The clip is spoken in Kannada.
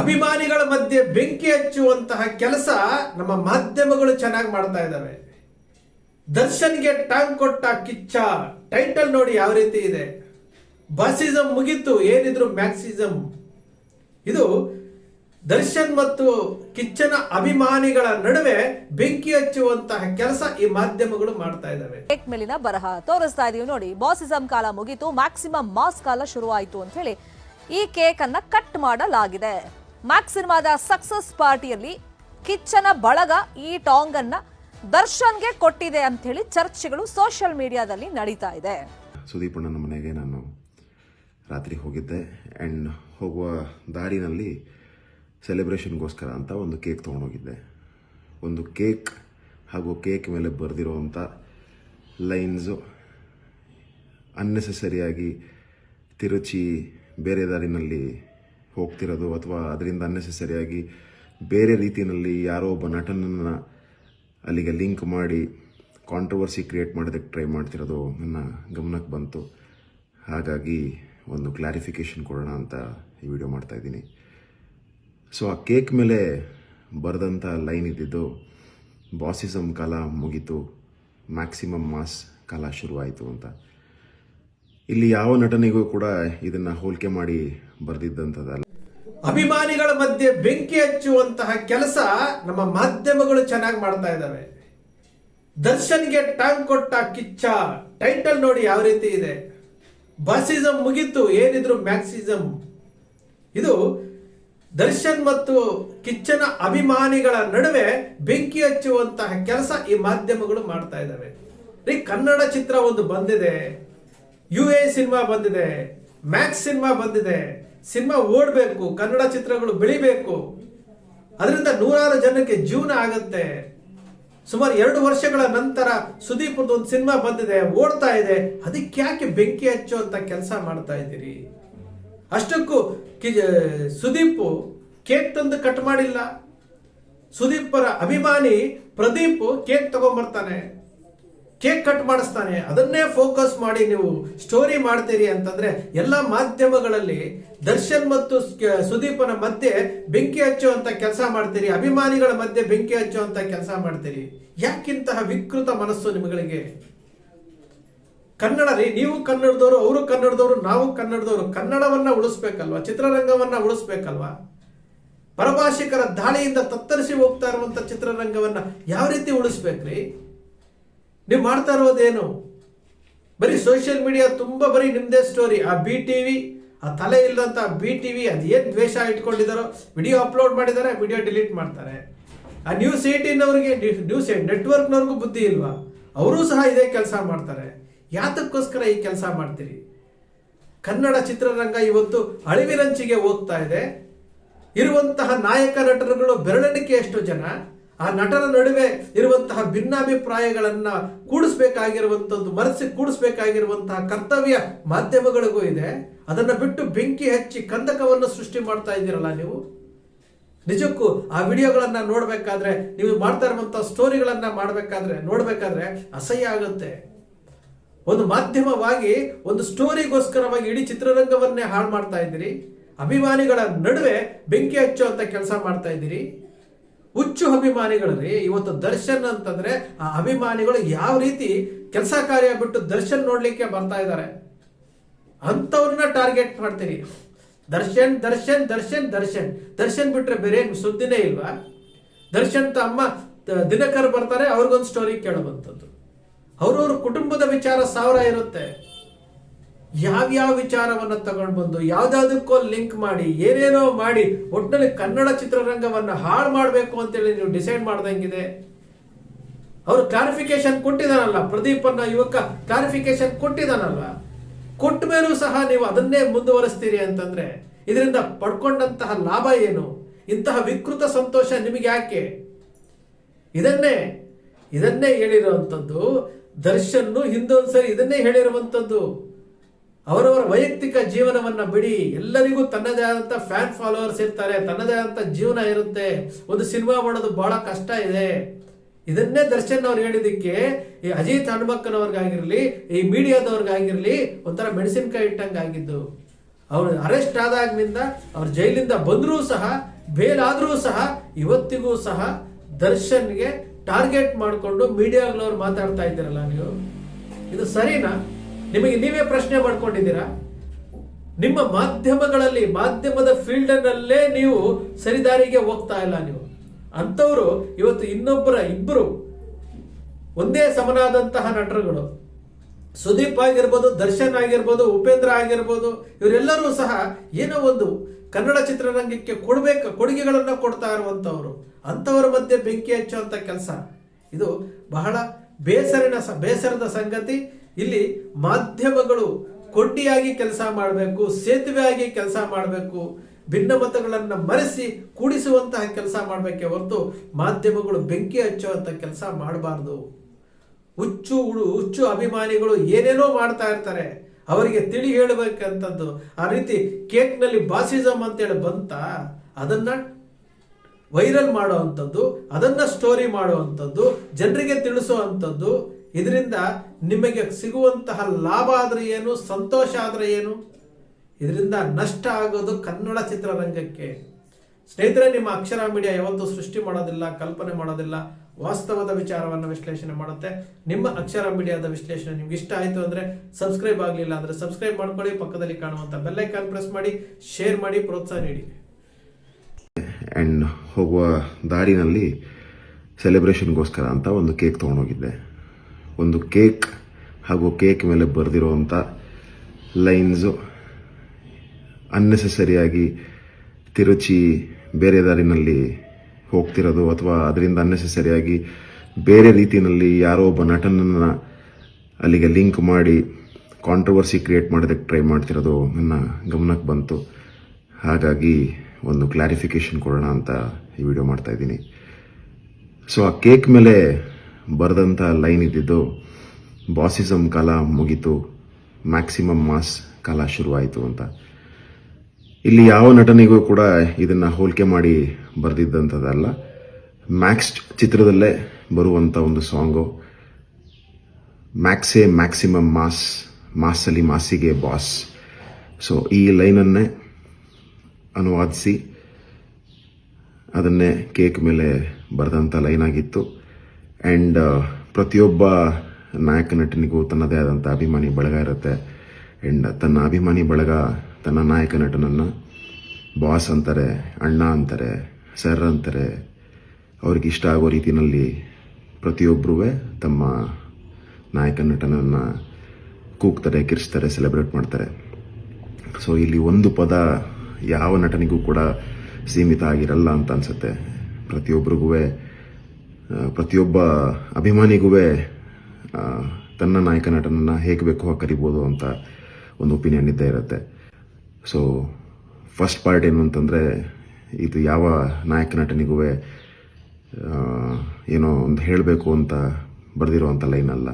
ಅಭಿಮಾನಿಗಳ ಮಧ್ಯೆ ಬೆಂಕಿ ಹಚ್ಚುವಂತಹ ಕೆಲಸ ನಮ್ಮ ಮಾಧ್ಯಮಗಳು ಚೆನ್ನಾಗಿ ಮಾಡ್ತಾ ಇದ್ದಾವೆ. ದರ್ಶನ್ಗೆ ಟಾಂಗ್ ಕೊಟ್ಟ ಕಿಚ್ಚ, ಟೈಟಲ್ ನೋಡಿ ಯಾವ ರೀತಿ ಇದೆ. ಬಾಸಿಸಂ ಮುಗೀತು, ಏನಿದ್ರು ಮ್ಯಾಕ್ಸಿಸಂ. ಇದು ದರ್ಶನ್ ಮತ್ತು ಕಿಚ್ಚನ ಅಭಿಮಾನಿಗಳ ನಡುವೆ ಬೆಂಕಿ ಹಚ್ಚುವಂತಹ ಕೆಲಸ ಈ ಮಾಧ್ಯಮಗಳು ಮಾಡ್ತಾ ಇದ್ದಾವೆ. ಮೇಲಿನ ಬರಹ ತೋರಿಸ್ತಾ ಇದೀವಿ ನೋಡಿ, ಬಾಸಿಸಂ ಕಾಲ ಮುಗಿತು, ಮ್ಯಾಕ್ಸಿಮಮ್ ಮಾಸ್ ಕಾಲ ಶುರುವಾಯಿತು ಅಂತ ಹೇಳಿ ಈ ಕೇಕ್ ಅನ್ನ ಕಟ್ ಮಾಡಲಾಗಿದೆ. ಮ್ಯಾಕ್ ಸಿನಿಮಾದ ಸಕ್ಸಸ್ ಪಾರ್ಟಿಯಲ್ಲಿ ಕಿಚ್ಚನ ಬಳಗ ಈ ಟಾಂಗ್ ಅನ್ನ ದರ್ಶನ್ಗೆ ಕೊಟ್ಟಿದೆ ಅಂತ ಹೇಳಿ ಚರ್ಚೆಗಳು ಸೋಷಿಯಲ್ ಮೀಡಿಯಾದಲ್ಲಿ ನಡೀತಾ ಇದೆ. ಸುದೀಪ್ ಅಣ್ಣನ ಮನೆಗೆ ನಾನು ರಾತ್ರಿ ಹೋಗಿದ್ದೆ. ಆ್ಯಂಡ್ ಹೋಗುವ ದಾರಿನಲ್ಲಿ ಸೆಲೆಬ್ರೇಷನ್ಗೋಸ್ಕರ ಅಂತ ಒಂದು ಕೇಕ್ ತೊಗೊಂಡೋಗಿದ್ದೆ. ಒಂದು ಕೇಕ್ ಹಾಗೂ ಕೇಕ್ ಮೇಲೆ ಬರೆದಿರುವಂಥ ಲೈನ್ಸು ಅನ್ನೆಸೆಸರಿಯಾಗಿ ತಿರುಚಿ ಬೇರೆ ದಾರಿನಲ್ಲಿ ಹೋಗ್ತಿರೋದು ಅಥವಾ ಅದರಿಂದ ಅನ್ನೆಸೆಸರಿಯಾಗಿ ಬೇರೆ ರೀತಿಯಲ್ಲಿ ಯಾರೋ ಒಬ್ಬ ನಟನನ್ನು ಅಲ್ಲಿಗೆ ಲಿಂಕ್ ಮಾಡಿ ಕಾಂಟ್ರವರ್ಸಿ ಕ್ರಿಯೇಟ್ ಮಾಡೋದಕ್ಕೆ ಟ್ರೈ ಮಾಡ್ತಿರೋದು ನನ್ನ ಗಮನಕ್ಕೆ ಬಂತು. ಹಾಗಾಗಿ ಒಂದು ಕ್ಲಾರಿಫಿಕೇಷನ್ ಕೊಡೋಣ ಅಂತ ಈ ವಿಡಿಯೋ ಮಾಡ್ತಾ ಇದ್ದೀನಿ. ಸೊ ಆ ಕೇಕ್ ಮೇಲೆ ಬರೆದಂಥ ಲೈನ್ ಇದ್ದಿದ್ದು ಬಾಸಿಸಮ್ ಕಾಲ ಮುಗೀತು ಮ್ಯಾಕ್ಸಿಮಮ್ ಮಾಸ್ ಕಾಲ ಶುರುವಾಯಿತು ಅಂತ. ಇಲ್ಲಿ ಯಾವ ನಟನಿಗೂ ಕೂಡ ಇದನ್ನ ಹೋಲಿಕೆ ಮಾಡಿ ಬರೆದಿದ್ದಂಥದ್ದಲ್ಲ. ಅಭಿಮಾನಿಗಳ ಮಧ್ಯೆ ಬೆಂಕಿ ಹಚ್ಚುವಂತಹ ಕೆಲಸ ನಮ್ಮ ಮಾಧ್ಯಮಗಳು ಚೆನ್ನಾಗಿ ಮಾಡ್ತಾ ಇದ್ದಾವೆ ದರ್ಶನ್ಗೆ ಟಾಂಗ್ ಕೊಟ್ಟ ಕಿಚ್ಚ, ಟೈಟಲ್ ನೋಡಿ ಯಾವ ರೀತಿ ಇದೆ. ಬಸಿಸಂ ಮುಗೀತು, ಏನಿದ್ರು ಮ್ಯಾಕ್ಸಿಸಂ ಇದು ದರ್ಶನ್ ಮತ್ತು ಕಿಚ್ಚನ ಅಭಿಮಾನಿಗಳ ನಡುವೆ ಬೆಂಕಿ ಹಚ್ಚುವಂತಹ ಕೆಲಸ ಈ ಮಾಧ್ಯಮಗಳು ಮಾಡ್ತಾ ಇದ್ದಾವೆ ಕನ್ನಡ ಚಿತ್ರ ಒಂದು ಬಂದಿದೆ. ಯು ಎ ಸಿನಿಮಾ ಬಂದಿದೆ, ಮ್ಯಾಕ್ಸ್ ಸಿನಿಮಾ ಬಂದಿದೆ, ಸಿನಿಮಾ ಓಡಬೇಕು, ಕನ್ನಡ ಚಿತ್ರಗಳು ಬೆಳಿಬೇಕು. ಅದರಿಂದ ನೂರಾರು ಜನಕ್ಕೆ ಜೀವನ ಆಗುತ್ತೆ. ಸುಮಾರು ಎರಡು ವರ್ಷಗಳ ನಂತರ ಸುದೀಪ್ ಒಂದು ಸಿನಿಮಾ ಬಂದಿದೆ, ಓಡ್ತಾ ಇದೆ. ಅದಕ್ಕೆ ಯಾಕೆ ಬೆಂಕಿ ಹಚ್ಚುವಂತ ಕೆಲಸ ಮಾಡ್ತಾ ಇದ್ದೀರಿ? ಅಷ್ಟಕ್ಕೂ ಸುದೀಪ್ ಕೇಕ್ ತಂದು ಕಟ್ ಮಾಡಿಲ್ಲ. ಸುದೀಪರ ಅಭಿಮಾನಿ ಪ್ರದೀಪ್ ಕೇಕ್ ತಗೊಂಡ್ಬರ್ತಾನೆ ಕೇಕ್ ಕಟ್ ಮಾಡಿಸ್ತಾನೆ. ಅದನ್ನೇ ಫೋಕಸ್ ಮಾಡಿ ನೀವು ಸ್ಟೋರಿ ಮಾಡ್ತೀರಿ ಅಂತಂದ್ರೆ ಎಲ್ಲ ಮಾಧ್ಯಮಗಳಲ್ಲಿ ದರ್ಶನ್ ಮತ್ತು ಸುದೀಪನ ಮಧ್ಯೆ ಬೆಂಕಿ ಹಚ್ಚುವಂತ ಕೆಲಸ ಮಾಡ್ತೀರಿ. ಅಭಿಮಾನಿಗಳ ಮಧ್ಯೆ ಬೆಂಕಿ ಹಚ್ಚುವಂತ ಕೆಲಸ ಮಾಡ್ತೀರಿ. ಯಾಕಿಂತಹ ವಿಕೃತ ಮನಸ್ಸು ನಿಮಗಳಿಗೆ? ಕನ್ನಡ ರೀ, ನೀವು ಕನ್ನಡದವರು, ಅವರು ಕನ್ನಡದವರು, ನಾವು ಕನ್ನಡದವರು. ಕನ್ನಡವನ್ನ ಉಳಿಸ್ಬೇಕಲ್ವಾ? ಚಿತ್ರರಂಗವನ್ನ ಉಳಿಸ್ಬೇಕಲ್ವಾ? ಪರಭಾಷಿಕರ ದಾಳಿಯಿಂದ ತತ್ತರಿಸಿ ಹೋಗ್ತಾ ಇರುವಂತ ಚಿತ್ರರಂಗವನ್ನ ಯಾವ ರೀತಿ ಉಳಿಸ್ಬೇಕ್ರಿ? ನೀವು ಮಾಡ್ತಾ ಇರೋದೇನು? ಬರೀ ಸೋಷಿಯಲ್ ಮೀಡಿಯಾ ತುಂಬಾ ಬರೀ ನಿಮ್ಮದೇ ಸ್ಟೋರಿ ಆ ಬಿ ಟಿವಿ ಆ ತಲೆ ಇಲ್ಲದಂಥ ಬಿ ಟಿವಿ ಅದೇನ್ ದ್ವೇಷ ಇಟ್ಕೊಂಡಿದಾರೋ ವಿಡಿಯೋ ಅಪ್ಲೋಡ್ ಮಾಡಿದ್ದಾರೆ ವಿಡಿಯೋ ಡಿಲೀಟ್ ಮಾಡ್ತಾರೆ. ಆ ನ್ಯೂಸ್ ಏಟೀನ್ ಅವರಿಗೆ ನ್ಯೂಸ್ ನೆಟ್ವರ್ಕ್ನವ್ರಿಗೂ ಬುದ್ಧಿ ಇಲ್ವಾ? ಅವರು ಸಹ ಇದೇ ಕೆಲಸ ಮಾಡ್ತಾರೆ. ಯಾತಕ್ಕೋಸ್ಕರ ಈ ಕೆಲಸ ಮಾಡ್ತೀರಿ? ಕನ್ನಡ ಚಿತ್ರರಂಗ ಇವತ್ತು ಅಳಿವಿನಂಚಿಗೆ ಹೋಗ್ತಾ ಇದೆ. ಇರುವಂತಹ ನಾಯಕ, ನಟರುಗಳು ಬೆರಳೆಣಿಕೆಯಷ್ಟು ಜನ. ಆ ನಟರ ನಡುವೆ ಇರುವಂತಹ ಭಿನ್ನಾಭಿಪ್ರಾಯಗಳನ್ನ ಕೂಡಿಸ್ಬೇಕಾಗಿರುವಂಥದ್ದು ಮರೆಸಿ ಕೂಡಿಸ್ಬೇಕಾಗಿರುವಂತಹ ಕರ್ತವ್ಯ ಮಾಧ್ಯಮಗಳಿಗೂ ಇದೆ. ಅದನ್ನ ಬಿಟ್ಟು ಬೆಂಕಿ ಹಚ್ಚಿ ಕಂದಕವನ್ನು ಸೃಷ್ಟಿ ಮಾಡ್ತಾ ಇದ್ದೀರಲ್ಲ ನೀವು? ನಿಜಕ್ಕೂ ಆ ವಿಡಿಯೋಗಳನ್ನ ನೋಡ್ಬೇಕಾದ್ರೆ, ನೀವು ಮಾಡ್ತಾ ಇರುವಂತಹ ಸ್ಟೋರಿಗಳನ್ನ ಮಾಡ್ಬೇಕಾದ್ರೆ, ನೋಡ್ಬೇಕಾದ್ರೆ ಅಸಹ್ಯ ಆಗುತ್ತೆ. ಒಂದು ಮಾಧ್ಯಮವಾಗಿ, ಒಂದು ಸ್ಟೋರಿಗೋಸ್ಕರವಾಗಿ ಇಡೀ ಚಿತ್ರರಂಗವನ್ನೇ ಹಾಳು ಮಾಡ್ತಾ ಇದ್ದೀರಿ. ಅಭಿಮಾನಿಗಳ ನಡುವೆ ಬೆಂಕಿ ಹಚ್ಚುವಂತ ಕೆಲಸ ಮಾಡ್ತಾ ಇದ್ದೀರಿ. ಹುಚ್ಚು ಅಭಿಮಾನಿಗಳರಿ ಇವತ್ತು ದರ್ಶನ್ ಅಂತಂದ್ರೆ ಆ ಅಭಿಮಾನಿಗಳು ಯಾವ ರೀತಿ ಕೆಲಸ ಕಾರ್ಯ ಬಿಟ್ಟು ದರ್ಶನ್ ನೋಡ್ಲಿಕ್ಕೆ ಬರ್ತಾ ಇದ್ದಾರೆ? ಅಂಥವ್ರನ್ನ ಟಾರ್ಗೆಟ್ ಮಾಡ್ತೀರಿ. ದರ್ಶನ್ ದರ್ಶನ್ ದರ್ಶನ್ ದರ್ಶನ್. ದರ್ಶನ್ ಬಿಟ್ರೆ ಬೇರೆ ಸುದ್ದಿನೇ ಇಲ್ವಾ? ದರ್ಶನ್ ತಮ್ಮ ದಿನಕರ್ ಬರ್ತಾರೆ, ಅವ್ರಿಗೊಂದು ಸ್ಟೋರಿ ಕೇಳುವಂಥದ್ದು. ಅವ್ರವ್ರ ಕುಟುಂಬದ ವಿಚಾರ ಸಾವಿರ ಇರುತ್ತೆ. ಯಾವ್ಯಾವ ವಿಚಾರವನ್ನು ತಗೊಂಡು ಬಂದು ಯಾವ್ದಾದಕ್ಕೋ ಲಿಂಕ್ ಮಾಡಿ, ಏನೇನೋ ಮಾಡಿ ಒಟ್ಟಿನಲ್ಲಿ ಕನ್ನಡ ಚಿತ್ರರಂಗವನ್ನ ಹಾಳು ಮಾಡಬೇಕು ಅಂತೇಳಿ ನೀವು ಡಿಸೈಡ್ ಮಾಡ್ದಂಗಿದೆ. ಅವರು ಕ್ಲಾರಿಫಿಕೇಶನ್ ಕೊಟ್ಟಿದಾನಲ್ಲ ಪ್ರದೀಪ್ ಅನ್ನ ಯುವಕ ಕ್ಲಾರಿಫಿಕೇಶನ್ ಕೊಟ್ಟಿದಾನಲ್ಲ. ಕೊಟ್ಟ ಮೇಲೂ ಸಹ ನೀವು ಅದನ್ನೇ ಮುಂದುವರಿಸ್ತೀರಿ ಅಂತಂದ್ರೆ, ಇದರಿಂದ ಪಡ್ಕೊಂಡಂತಹ ಲಾಭ ಏನು? ಇಂತಹ ವಿಕೃತ ಸಂತೋಷ ನಿಮಗೆ ಯಾಕೆ? ಇದನ್ನೇ ಇದನ್ನೇ ಹೇಳಿರುವಂಥದ್ದು ದರ್ಶನ್ ಹಿಂದೊಂದ್ಸರಿ ಇದನ್ನೇ ಹೇಳಿರುವಂಥದ್ದು. ಅವರವರ ವೈಯಕ್ತಿಕ ಜೀವನವನ್ನ ಬಿಡಿ. ಎಲ್ಲರಿಗೂ ತನ್ನದೇ ಆದಂತ ಫ್ಯಾನ್ ಫಾಲೋವರ್ಸ್ ಇರ್ತಾರೆ ತನ್ನದೇ ಆದಂತ ಜೀವನ ಇರುತ್ತೆ. ಒಂದು ಸಿನಿಮಾ ಮಾಡೋದು ಬಹಳ ಕಷ್ಟ ಇದೆ. ಇದನ್ನೇ ದರ್ಶನ್ ಅವ್ರು ಹೇಳಿದಕ್ಕೆ ಈ ಅಜಿತ್ ಹಣ್ಮಕ್ಕನವ್ರಿಗಾಗಿರ್ಲಿ ಈ ಮೀಡಿಯಾದವ್ರಿಗಾಗಿರ್ಲಿ ಒಂಥರ ಮೆಣಸಿನ್ಕಾಯಿ ಇಟ್ಟಂಗೆ ಆಗಿದ್ದು. ಅವರು ಅರೆಸ್ಟ್ ಆದಾಗಿನಿಂದ ಅವ್ರ ಜೈಲಿಂದ ಬಂದರೂ ಸಹ ಬೇಲ್ ಆದರೂ ಸಹ, ಇವತ್ತಿಗೂ ಸಹ ದರ್ಶನ್ಗೆ ಟಾರ್ಗೆಟ್ ಮಾಡಿಕೊಂಡು ಮೀಡಿಯಾಗಳವ್ರು ಮಾತಾಡ್ತಾ ಇದ್ದೀರಲ್ಲ ನೀವು? ಇದು ಸರಿನಾ? ನಿಮಗೆ ನೀವೇ ಪ್ರಶ್ನೆ ಮಾಡ್ಕೊಂಡಿದ್ದೀರಾ? ನಿಮ್ಮ ಮಾಧ್ಯಮಗಳಲ್ಲಿ, ಮಾಧ್ಯಮದ ಫೀಲ್ಡ್ನಲ್ಲೇ ನೀವು ಸರಿದಾರಿಗೆ ಹೋಗ್ತಾ ಇಲ್ಲ ನೀವು. ಅಂಥವರು ಇವತ್ತು ಇನ್ನೊಬ್ಬರ ಇಬ್ಬರು ಒಂದೇ ಸಮನಾದಂತಹ ನಟರುಗಳು. ಸುದೀಪ್ ಆಗಿರ್ಬೋದು, ದರ್ಶನ್ ಆಗಿರ್ಬೋದು, ಉಪೇಂದ್ರ ಆಗಿರ್ಬೋದು, ಇವರೆಲ್ಲರೂ ಸಹ ಏನೋ ಒಂದು ಕನ್ನಡ ಚಿತ್ರರಂಗಕ್ಕೆ ಕೊಡಬೇಕು, ಕೊಡುಗೆಗಳನ್ನು ಕೊಡ್ತಾ ಇರುವಂಥವ್ರು. ಅಂಥವ್ರ ಮಧ್ಯೆ ಬೆಂಕಿ ಹಚ್ಚುವಂಥ ಕೆಲಸ. ಇದು ಬಹಳ ಬೇಸರಿನ ಬೇಸರದ ಸಂಗತಿ. ಇಲ್ಲಿ ಮಾಧ್ಯಮಗಳು ಕೊಂಡಿಯಾಗಿ ಕೆಲಸ ಮಾಡಬೇಕು, ಸೇತುವೆಯಾಗಿ ಕೆಲಸ ಮಾಡಬೇಕು, ಭಿನ್ನ ಮತಗಳನ್ನು ಮರೆಸಿ ಕೂಡಿಸುವಂತಹ ಕೆಲಸ ಮಾಡಬೇಕೇ ಹೊರತು ಮಾಧ್ಯಮಗಳು ಬೆಂಕಿ ಹಚ್ಚುವಂಥ ಕೆಲಸ ಮಾಡಬಾರ್ದು. ಹುಚ್ಚು ಹುಚ್ಚು ಅಭಿಮಾನಿಗಳು ಏನೇನೋ ಮಾಡ್ತಾ ಇರ್ತಾರೆ, ಅವರಿಗೆ ತಿಳಿ ಹೇಳಬೇಕಂತದ್ದು. ಆ ರೀತಿ ಕೇಕ್ನಲ್ಲಿ ಬಾಸಿಸಮ್ ಅಂತೇಳಿ ಬಂತ, ಅದನ್ನ ವೈರಲ್ ಮಾಡುವಂಥದ್ದು ಅದನ್ನ ಸ್ಟೋರಿ ಮಾಡುವಂಥದ್ದು ಜನರಿಗೆ ತಿಳಿಸುವಂಥದ್ದು ಇದರಿಂದ ನಿಮಗೆ ಸಿಗುವಂತಹ ಲಾಭ ಆದರೆ ಏನು, ಸಂತೋಷ ಆದರೆ ಏನು? ಇದರಿಂದ ನಷ್ಟ ಆಗೋದು ಕನ್ನಡ ಚಿತ್ರರಂಗಕ್ಕೆ. ಸ್ನೇಹಿತರೆ, ನಿಮ್ಮ ಅಕ್ಷರ ಮೀಡಿಯಾ ಯಾವತ್ತೂ ಸೃಷ್ಟಿ ಮಾಡೋದಿಲ್ಲ, ಕಲ್ಪನೆ ಮಾಡೋದಿಲ್ಲ, ವಾಸ್ತವದ ವಿಚಾರವನ್ನು ವಿಶ್ಲೇಷಣೆ ಮಾಡುತ್ತೆ. ನಿಮ್ಮ ಅಕ್ಷರ ಮೀಡಿಯಾದ ವಿಶ್ಲೇಷಣೆ ನಿಮ್ಗೆ ಇಷ್ಟ ಆಯಿತು ಅಂದರೆ ಸಬ್ಸ್ಕ್ರೈಬ್ ಆಗಲಿಲ್ಲ ಅಂದರೆ ಸಬ್ಸ್ಕ್ರೈಬ್ ಮಾಡ್ಕೊಳ್ಳಿ, ಪಕ್ಕದಲ್ಲಿ ಕಾಣುವಂಥ ಬೆಲ್ಲೈಕಾನ್ ಪ್ರೆಸ್ ಮಾಡಿ, ಶೇರ್ ಮಾಡಿ, ಪ್ರೋತ್ಸಾಹ ನೀಡಿ. ಆ್ಯಂಡ್ ಹೋಗುವ ದಾರಿನಲ್ಲಿ ಸೆಲೆಬ್ರೇಷನ್ಗೋಸ್ಕರ ಅಂತ ಒಂದು ಕೇಕ್ ತೊಗೊಂಡೋಗಿದ್ದೆ. ಒಂದು ಕೇಕ್ ಹಾಗೂ ಕೇಕ್ ಮೇಲೆ ಬರೆದಿರುವಂಥ ಲೈನ್ಸು. ಅನ್ನೆಸೆಸರಿಯಾಗಿ ತಿರುಚಿ ಬೇರೆ ದಾರಿನಲ್ಲಿ ಹೋಗ್ತಿರೋದು ಅಥವಾ ಅದರಿಂದ ಅನ್ನೆಸೆಸರಿಯಾಗಿ ಬೇರೆ ರೀತಿಯಲ್ಲಿ ಯಾರೋ ಒಬ್ಬ ನಟನನ್ನು ಅಲ್ಲಿಗೆ ಲಿಂಕ್ ಮಾಡಿ ಕಾಂಟ್ರವರ್ಸಿ ಕ್ರಿಯೇಟ್ ಮಾಡೋದಕ್ಕೆ ಟ್ರೈ ಮಾಡ್ತಿರೋದು ನನ್ನ ಗಮನಕ್ಕೆ ಬಂತು. ಹಾಗಾಗಿ ಒಂದು ಕ್ಲಾರಿಫಿಕೇಶನ್ ಕೊಡೋಣ ಅಂತ ಈ ವಿಡಿಯೋ ಮಾಡ್ತಾ ಇದ್ದೀನಿ. ಸೊ ಆ ಕೇಕ್ ಮೇಲೆ ಬರೆದಂಥ ಲೈನ್ ಇದ್ದಿದ್ದು ಬಾಸಿಸಮ್ ಕಾಲ ಮುಗೀತು ಮ್ಯಾಕ್ಸಿಮಮ್ ಮಾಸ್ ಕಾಲ ಶುರುವಾಯಿತು ಅಂತ. ಇಲ್ಲಿ ಯಾವ ನಟನಿಗೂ ಕೂಡ ಇದನ್ನು ಹೋಲಿಕೆ ಮಾಡಿ ಬರೆದಿದ್ದಂಥದ್ದಲ್ಲ. ಮ್ಯಾಕ್ಸ್ ಚಿತ್ರದಲ್ಲೇ ಬರುವಂಥ ಒಂದು ಸಾಂಗು. ಮ್ಯಾಕ್ಸೇ ಮ್ಯಾಕ್ಸಿಮಮ್ ಮಾಸ್, ಮಾಸಲ್ಲಿ ಮಾಸಿಗೆ ಬಾಸ್. ಸೊ ಈ ಲೈನನ್ನೇ ಅನುವಾದಿಸಿ, ಅದನ್ನೇ ಕೇಕ್ ಮೇಲೆ ಬರೆದಂಥ ಲೈನ್ ಆಗಿತ್ತು. ಆ್ಯಂಡ್ ಪ್ರತಿಯೊಬ್ಬ ನಾಯಕ ನಟನಿಗೂ ತನ್ನದೇ ಆದಂಥ ಅಭಿಮಾನಿ ಬಳಗ ಇರುತ್ತೆ. ಆ್ಯಂಡ್ ತನ್ನ ಅಭಿಮಾನಿ ಬಳಗ ತನ್ನ ನಾಯಕ ನಟನನ್ನು ಬಾಸ್ ಅಂತಾರೆ, ಅಣ್ಣ ಅಂತಾರೆ ಸರ್ ಅಂತಾರೆ. ಅವ್ರಿಗೆ ಇಷ್ಟ ಆಗೋ ರೀತಿಯಲ್ಲಿ ಪ್ರತಿಯೊಬ್ಬರೂ ತಮ್ಮ ನಾಯಕ ನಟನನ್ನು ಕೂಗ್ತಾರೆ ಕಿರಿಸ್ತಾರೆ ಸೆಲೆಬ್ರೇಟ್ ಮಾಡ್ತಾರೆ. ಸೊ ಇಲ್ಲಿ ಒಂದು ಪದ ಯಾವ ನಟನಿಗೂ ಕೂಡ ಸೀಮಿತ ಆಗಿರಲ್ಲ ಅಂತ ಅನ್ಸುತ್ತೆ. ಪ್ರತಿಯೊಬ್ಬರಿಗೂ ಪ್ರತಿಯೊಬ್ಬ ಅಭಿಮಾನಿಗೂ ತನ್ನ ನಾಯಕ ನಟನನ್ನು ಹೇಗೆ ಬೇಕೋ ಕರಿಬೋದು ಅಂತ ಒಂದು ಒಪಿನಿಯನ್ ಇದ್ದೇ ಇರುತ್ತೆ. ಸೊ ಫಸ್ಟ್ ಪಾರ್ಟ್ ಏನು ಅಂತಂದರೆ, ಇದು ಯಾವ ನಾಯಕ ನಟನಿಗೂ ಏನೋ ಒಂದು ಹೇಳಬೇಕು ಅಂತ ಬರೆದಿರುವಂಥ ಲೈನ್ ಅಲ್ಲ.